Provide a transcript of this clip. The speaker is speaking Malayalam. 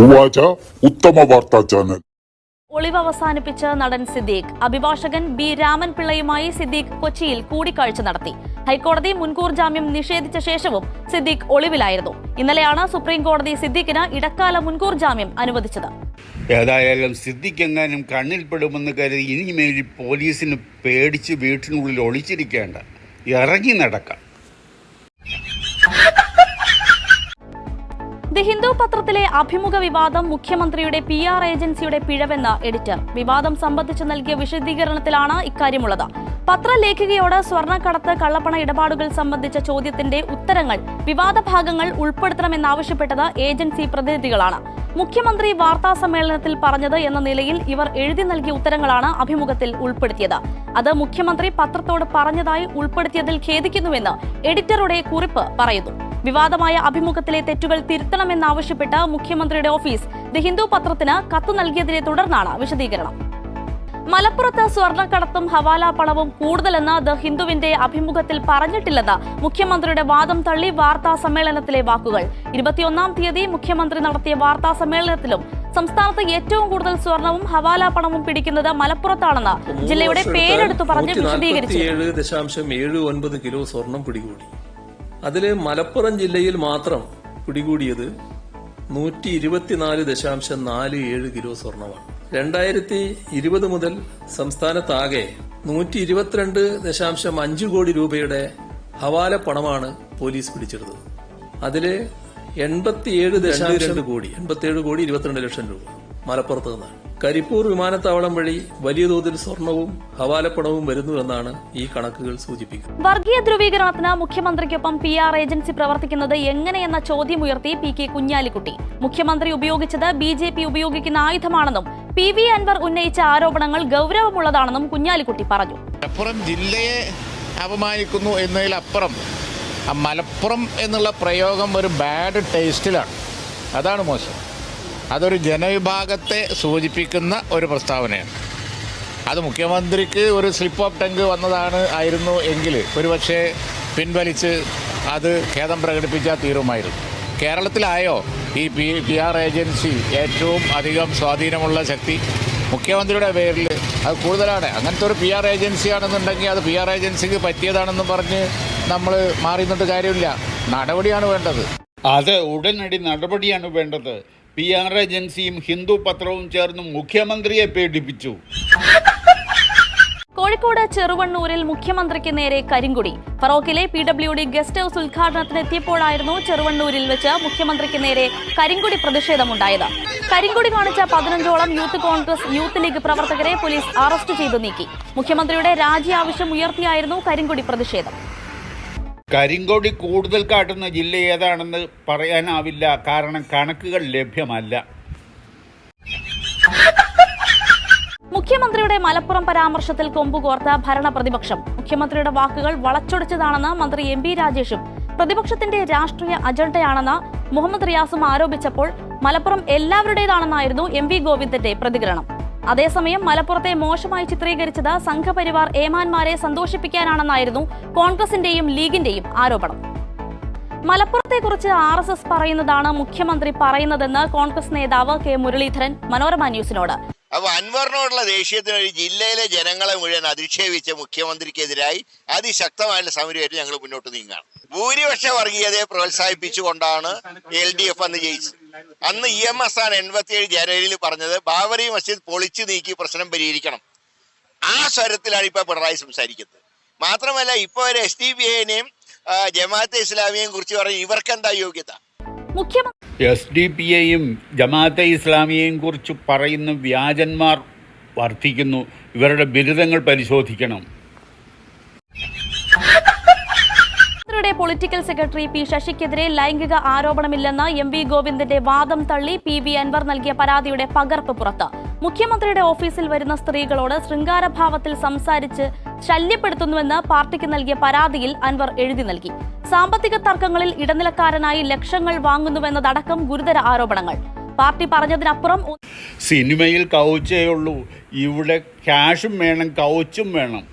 ഉവാച ഉത്തമ വാർത്താ ചാനൽ. ഒളിവ് അവസാനിപ്പിച്ച നടൻ സിദ്ദീഖ്. അഭിഭാഷകൻ ബി രാമൻ പിള്ളയുമായി സിദ്ദീഖ് കൊച്ചിയിൽ കൂടിക്കാഴ്ച നടത്തി. ഹൈക്കോടതി മുൻകൂർ ജാമ്യം നിഷേധിച്ച ശേഷവും സിദ്ദീഖ് ഒളിവിലായിരുന്നു. ഇന്നലെയാണ് സുപ്രീം കോടതി സിദ്ദീഖിന് ഇടക്കാല മുൻകൂർ ജാമ്യം അനുവദിച്ചത്. ഏതായാലും സിദ്ദിഖ് എങ്ങാനും കണ്ണിൽപ്പെടുമെന്ന് കരുതി ഇനിമേൽ പോലീസിന് പേടിച്ച് വീട്ടിനുള്ളിൽ ഒളിച്ചിരിക്കേണ്ട. ഇറങ്ങി നടക്കാം. ദി ഹിന്ദു പത്രത്തിലെ അഭിമുഖ വിവാദം മുഖ്യമന്ത്രിയുടെ പി ആർ ഏജൻസിയുടെ പിഴവെന്ന് എഡിറ്റർ. വിവാദം സംബന്ധിച്ച് നൽകിയ വിശദീകരണത്തിലാണ് ഇക്കാര്യമുള്ളത്. പത്രലേഖികയോട് സ്വർണക്കടത്ത് കള്ളപ്പണ ഇടപാടുകൾ സംബന്ധിച്ച ചോദ്യത്തിന്റെ ഉത്തരങ്ങൾ വിവാദ ഭാഗങ്ങൾ ഉൾപ്പെടുത്തണമെന്നാവശ്യപ്പെട്ടത് ഏജൻസി പ്രതിനിധികളാണ്. മുഖ്യമന്ത്രി വാർത്താ സമ്മേളനത്തിൽ പറഞ്ഞത് എന്ന നിലയിൽ ഇവർ എഴുതി നൽകിയ ഉത്തരങ്ങളാണ് അഭിമുഖത്തിൽ ഉൾപ്പെടുത്തിയത്. അത് മുഖ്യമന്ത്രി പത്രത്തോട് പറഞ്ഞതായി ഉൾപ്പെടുത്തിയതിൽ ഖേദിക്കുന്നുവെന്ന് എഡിറ്ററുടെ കുറിപ്പ് പറയുന്നു. വിവാദമായ അഭിമുഖത്തിലെ തെറ്റുകൾ തിരുത്തണമെന്നാവശ്യപ്പെട്ട് മുഖ്യമന്ത്രിയുടെ ഓഫീസ് ദി ഹിന്ദു പത്രത്തിന് കത്ത് നൽകിയതിനെ തുടർന്നാണ് വിശദീകരണം. മലപ്പുറത്ത് സ്വർണക്കടത്തും ഹവാല പണവും കൂടുതലെന്ന് ദ ഹിന്ദുവിന്റെ അഭിമുഖത്തിൽ പറഞ്ഞിട്ടില്ലെന്ന് മുഖ്യമന്ത്രിയുടെ വാദം തള്ളി വാർത്താ സമ്മേളനത്തിലെ വാക്കുകൾ. ഇരുപത്തിയൊന്നാം തീയതി മുഖ്യമന്ത്രി നടത്തിയ വാർത്താ സമ്മേളനത്തിലും സംസ്ഥാനത്ത് ഏറ്റവും കൂടുതൽ സ്വർണവും ഹവാല പണവും പിടിക്കുന്നത് മലപ്പുറത്താണെന്ന് ജില്ലയുടെ പേരെടുത്തു പറഞ്ഞ് വിശദീകരിച്ചു. കിലോ സ്വർണം പിടികൂടി. അതിൽ മലപ്പുറം ജില്ലയിൽ മാത്രം പിടികൂടിയത് നൂറ്റി ഇരുപത്തിനാല് ദശാംശം നാല് ഏഴ് കിലോ സ്വർണമാണ്. രണ്ടായിരത്തി ഇരുപത് മുതൽ സംസ്ഥാനത്താകെ നൂറ്റി ഇരുപത്തിരണ്ട് ദശാംശം അഞ്ച് കോടി രൂപയുടെ ഹവാല പണമാണ് പോലീസ് പിടിച്ചെടുത്തത്. അതിൽ എൺപത്തിയേഴ് ദശാംശം കോടി. എൺപത്തിയേഴ് കോടി ഇരുപത്തിരണ്ട് ലക്ഷം രൂപ മലപ്പുറത്ത് നിന്നാണ്. കരിപ്പൂർ വിമാനത്താവളം വഴി വലിയ തോതിൽ സ്വർണവും ഹവാലപ്പണവും വരുന്നുവെന്നാണ് ഈ കണക്കുകൾ സൂചിപ്പിക്കുന്നത്. വർഗീയ ധ്രുവീകരണത്തിന് മുഖ്യമന്ത്രിക്കൊപ്പം പി ആർ ഏജൻസി പ്രവർത്തിക്കുന്നത് എങ്ങനെയെന്ന ചോദ്യമുയർത്തി പി കെ കുഞ്ഞാലിക്കുട്ടി. മുഖ്യമന്ത്രി ഉപയോഗിച്ചത് ബി ജെ പി ഉപയോഗിക്കുന്ന ആയുധമാണെന്നും പി വി അൻവർ ഉന്നയിച്ച ആരോപണങ്ങൾ ഗൗരവമുള്ളതാണെന്നും കുഞ്ഞാലിക്കുട്ടി പറഞ്ഞു. മലപ്പുറം ജില്ലയെ അപമാനിക്കുന്നു എന്നതിലപ്പുറം മലപ്പുറം എന്നുള്ള പ്രയോഗം ഒരു ബാഡ് ടേസ്റ്റിലാണ് അതാണ് മോശം. അതൊരു ജനവിഭാഗത്തെ സൂചിപ്പിക്കുന്ന ഒരു പ്രസ്താവനയാണ്. അത് മുഖ്യമന്ത്രിക്ക് ഒരു സ്ലിപ്പ് ഓഫ് ടങ്ക് വന്നതാണ് ആയിരുന്നു എങ്കിൽ ഒരുപക്ഷെ പിൻവലിച്ച് അത് ഖേദം പ്രകടിപ്പിച്ചാൽ തീരുമായിരുന്നു. കേരളത്തിലായോ ഈ പി പി ആർ ഏജൻസി ഏറ്റവും അധികം സ്വാധീനമുള്ള ശക്തി? മുഖ്യമന്ത്രിയുടെ പേരിൽ അത് കൂടുതലാണ്. അങ്ങനത്തെ ഒരു പി ആർ ഏജൻസിയാണെന്നുണ്ടെങ്കിൽ അത് പി ആർ ഏജൻസിക്ക് പറ്റിയതാണെന്ന് പറഞ്ഞ് നമ്മൾ മാറി നിന്നിട്ട് കാര്യമില്ല. നടപടിയാണ് വേണ്ടത്. അത് ഉടനടി നടപടിയാണ് വേണ്ടത്. പി ആർ ഏജൻസിയും ഹിന്ദു പത്രവും ചേർന്ന് മുഖ്യമന്ത്രിയെ പേടിപ്പിച്ചു. കോഴിക്കോട് ചെറുവണ്ണൂരിൽ മുഖ്യമന്ത്രിക്ക് നേരെ കരിങ്കുടി. ഫറോക്കിലെ P W D guest house ഉദ്ഘാടനത്തിന് എത്തിയപ്പോഴായിരുന്നു ചെറുവണ്ണൂരിൽ വെച്ച് മുഖ്യമന്ത്രിക്ക് നേരെ കരിങ്കുടി പ്രതിഷേധമുണ്ടായത്. കരിങ്കുടി കാണിച്ച പതിനഞ്ചോളം യൂത്ത് കോൺഗ്രസ് യൂത്ത് ലീഗ് പ്രവർത്തകരെ പോലീസ് അറസ്റ്റ് ചെയ്തു നീക്കി. മുഖ്യമന്ത്രിയുടെ രാജി ആവശ്യം ഉയർത്തിയായിരുന്നു കരിങ്കുടി പ്രതിഷേധം. കരിങ്കൊടി കൂടുതൽ കാട്ടുന്ന ജില്ല ഏതാണെന്ന് പറയാനാവില്ല. കാരണം കണക്കുകൾ ലഭ്യമല്ല. മുഖ്യമന്ത്രിയുടെ മലപ്പുറം പരാമർശത്തിൽ കൊമ്പുകോർത്ത ഭരണ പ്രതിപക്ഷം. മുഖ്യമന്ത്രിയുടെ വാക്കുകൾ വളച്ചൊടിച്ചതാണെന്ന് മന്ത്രി എം പി രാജേഷും. പ്രതിപക്ഷത്തിന്റെ രാഷ്ട്രീയ അജണ്ടയാണെന്ന് മുഹമ്മദ് റിയാസും ആരോപിച്ചപ്പോൾ മലപ്പുറം എല്ലാവരുടേതാണെന്നായിരുന്നു എം വി ഗോവിന്ദന്റെ പ്രതികരണം. അതേസമയം മലപ്പുറത്തെ മോശമായി ചിത്രീകരിച്ചത് സംഘപരിവാർ ഏമാന്മാരെ സന്തോഷിപ്പിക്കാനാണെന്നായിരുന്നു കോൺഗ്രസിന്റെയും ലീഗിന്റെയും ആരോപണം. മലപ്പുറത്തെക്കുറിച്ച് ആർ എസ് എസ് പറയുന്നതാണ് മുഖ്യമന്ത്രി പറയുന്നതെന്ന് കോൺഗ്രസ് നേതാവ് കെ മുരളീധരൻ മനോരമ ന്യൂസിനോട്. അപ്പൊ അൻവറിനോടുള്ള ദേഷ്യത്തിന് ഒരു ജില്ലയിലെ ജനങ്ങളെ മുഴുവൻ അധിക്ഷേപിച്ച മുഖ്യമന്ത്രിക്കെതിരായി അതിശക്തമായുള്ള സമരമായിട്ട് ഞങ്ങൾ മുന്നോട്ട് നീങ്ങാണ് ഭൂരിപക്ഷ വർഗീയതയെ പ്രോത്സാഹിപ്പിച്ചുകൊണ്ടാണ് എൽ ഡി എഫ് അന്ന് ജയിച്ചത്. അന്ന് ഇ എം എസ് ആണ് എൺപത്തിയേഴ് ജനുവരിയിൽ പറഞ്ഞത് ബാബറി മസ്ജിദ് പൊളിച്ചു നീക്കി പ്രശ്നം പരിഹരിക്കണം. ആ സ്വരത്തിലാണ് ഇപ്പൊ പിണറായി സംസാരിക്കുന്നത്. മാത്രമല്ല ഇപ്പൊ ഒരു എസ് ഡി ബി ഐനെയും ജമാഅത്തെ ഇസ്ലാമിയെയും കുറിച്ച് പറഞ്ഞ് ഇവർക്കെന്താ യോഗ്യത? എസ് ഡി പി ഐയും ജമാഅത്തെ ഇസ്ലാമിയെയും കുറിച്ച് പറയുന്ന വ്യാജന്മാർ വർദ്ധിക്കുന്നു. ഇവരുടെ ബിരുദങ്ങൾ പരിശോധിക്കണം. മുഖ്യമന്ത്രിയുടെ പൊളിറ്റിക്കൽ സെക്രട്ടറി പി ശശിക്കെതിരെ ലൈംഗിക ആരോപണമില്ലെന്ന് എം വി ഗോവിന്ദന്റെ വാദം തള്ളി പി വി അൻവർ നൽകിയ പരാതിയുടെ പകർപ്പ് പുറത്ത്. മുഖ്യമന്ത്രിയുടെ ഓഫീസിൽ വരുന്ന സ്ത്രീകളോട് ശൃംഗാരഭാവത്തിൽ സംസാരിച്ച് ശല്യപ്പെടുത്തുന്നുവെന്ന് പാർട്ടിക്ക് നൽകിയ പരാതിയിൽ അൻവർ എഴുതി നൽകി. സാമ്പത്തിക തർക്കങ്ങളിൽ ഇടനിലക്കാരനായി ലക്ഷങ്ങൾ വാങ്ങുന്നുവെന്നതടക്കം ഗുരുതര ആരോപണങ്ങൾ. പാർട്ടി പറഞ്ഞതിനപ്പുറം സിനിമയിൽ കൗച്ചേ ഉള്ളൂ. ഇവിടെ ക്യാഷും വേണം കൗച്ചും വേണം.